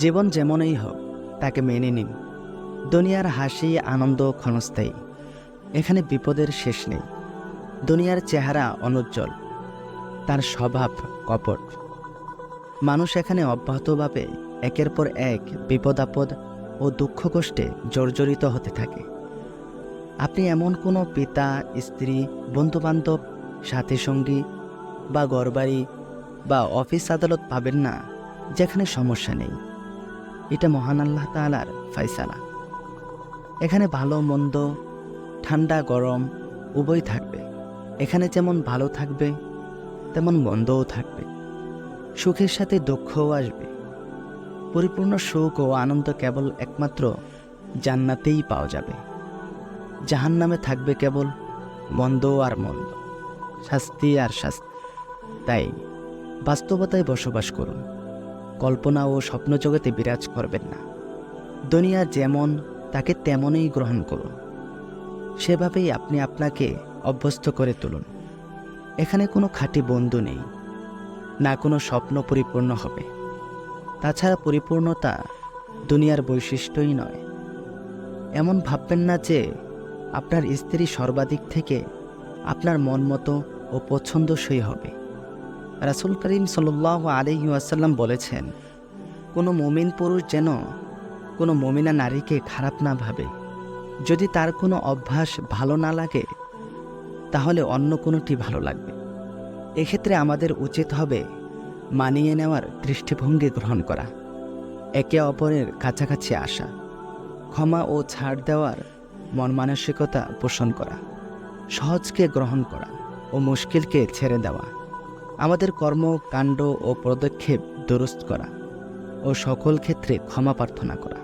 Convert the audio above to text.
জীবন যেমনই হোক, তাকে মেনে নিন। দুনিয়ার হাসি, আনন্দ, ক্ষণস্থায়ী। এখানে বিপদের শেষ নেই। দুনিয়ার চেহারা অনুজ্জ্বল। তার স্বভাব কপট। মানুষ এখানে অব্যাহতভাবে একের পর এক বিপদ, আপদ ও দুঃখ কষ্টে জর্জরিত হতে থাকে। আপনি এমন কোনো পিতা, স্ত্রী, বন্ধুবান্ধব সাথী সঙ্গী বা ঘরবাড়ি বা অফিস আদালত পাবেন না, যেখানে সমস্যা নেই। এটা মহান আল্লাহ তালার ফাইসালা এখানে ভালো, মন্দ, ঠান্ডা, গরম উভয় থাকবে। এখানে যেমন ভালো থাকবে, তেমন মন্দও থাকবে। সুখের সাথে দুঃখও আসবে। পরিপূর্ণ সুখ ও আনন্দ কেবল একমাত্র জান্নাতেই পাওয়া যাবে। জাহান নামে থাকবে কেবল মন্দ আর মন্দ, শাস্তি আর শাস্তি। তাই বাস্তবতায় বসবাস করুন। কল্পনা ও স্বপ্ন জগতে বিরাজ করবেন না। দুনিয়া যেমন, তাকে তেমনই গ্রহণ করুন। সেভাবেই আপনি আপনাকে অভ্যস্ত করে তুলুন। এখানে কোনো খাঁটি বন্ধু নেই, না কোনো স্বপ্ন পরিপূর্ণ হবে। তাছাড়া পরিপূর্ণতা দুনিয়ার বৈশিষ্ট্যই নয়। এমন ভাববেন না যে আপনার স্ত্রী সর্বাধিক থেকে আপনার মন মতো ও পছন্দসই হবে। রাসুল করিম সাল্লাহ আলহি আসাল্লাম বলেছেন, কোনো মমিন পুরুষ যেন কোনো মমিনা নারীকে খারাপ না ভাবে। যদি তার কোনো অভ্যাস ভালো না লাগে, তাহলে অন্য কোনোটি ভালো লাগবে। এক্ষেত্রে আমাদের উচিত হবে মানিয়ে নেওয়ার দৃষ্টিভঙ্গি গ্রহণ করা, একে অপরের কাছাকাছি আসা, ক্ষমা ও ছাড় দেওয়ার মন মানসিকতা পোষণ করা, সহজকে গ্রহণ করা ও মুশকিলকে ছেড়ে দেওয়া। আমাদের কর্ম কাণ্ড ও পদক্ষেপ দুরস্ত করা ও সকল ক্ষেত্রে ক্ষমা প্রার্থনা করা।